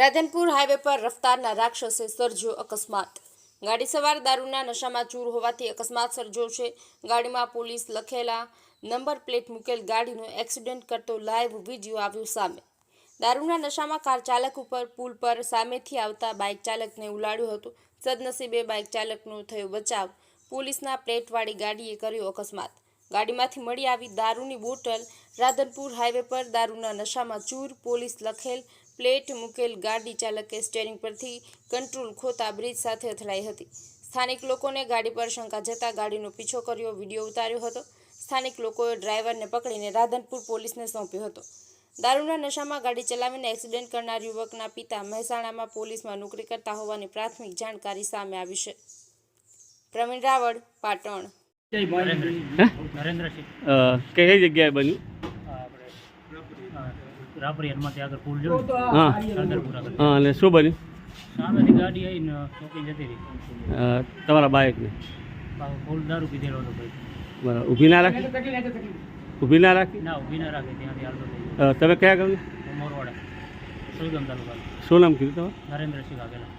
Radhanpur highway પર રફતારના રાક્ષસે સર્જ્યો અકસ્માત. ગાડી સવાર દારૂના નશામાં ચૂર હોવાથી અકસ્માત સર્જ્યો છે. ગાડીમાં પોલીસ લખેલા નંબર પ્લેટ મૂકેલ ગાડીનો એક્સિડન્ટ કરતો લાઈવ વીડિયો આવ્યો સામે. દારૂના નશામાં કાર ચાલક ઉપર પુલ પર સામેથી આવતા બાઇક ચાલકને ઉલાડ્યું હતું. સદનસીબે બાઇક ચાલકનો થયો બચાવ. પોલીસના પ્લેટવાળી ગાડીએ કર્યો અકસ્માત. ગાડીમાંથી મળી આવી દારૂની બોટલ રાધનપુર હાઈવે પર દારૂના નશામાં ચૂર, પોલીસ લખેલ પ્લેટ મૂકેલ ગાડી ચાલકે સ્ટેરિંગ પરથી કંટ્રોલ ખોતા બ્રિજ સાથે અથડાઈ હતી. સ્થાનિક લોકોને ગાડી પર શંકા જતા ગાડીનો પીછો કર્યો, વીડિયો ઉતાર્યો હતો. સ્થાનિક લોકોએ ડ્રાઈવરને પકડીને રાધનપુર પોલીસને સોંપ્યો હતો. દારૂના નશામાં ગાડી ચલાવીને એક્સિડન્ટ કરનાર યુવકના પિતા મહેસાણામાં પોલીસમાં નોકરી કરતા હોવાની પ્રાથમિક જાણકારી સામે આવી છે. પ્રવીણ રાવળ, પાટણ. કઈ જગ્યાએ બન્યું? રાપરી. હનુમાનથી આગળ પુલ જો હા. આગળ હા અને શું બન્યું? સામેની ગાડી આવીને ચોકી જતી રહી. તમારા બાઇકને? ફૂલ દારૂ પીધેલો હતો ભાઈ. બરાબર. ઊભી ના રાખી? ઊભી ના રાખી? ના ઊભી ના રાખી. ત્યાંથી તમે કયા ગયો મોરવાડા સુલગમ તાલુકા શું નામ કીધું તમારું? નરેન્દ્રસિંહ વાઘેલા.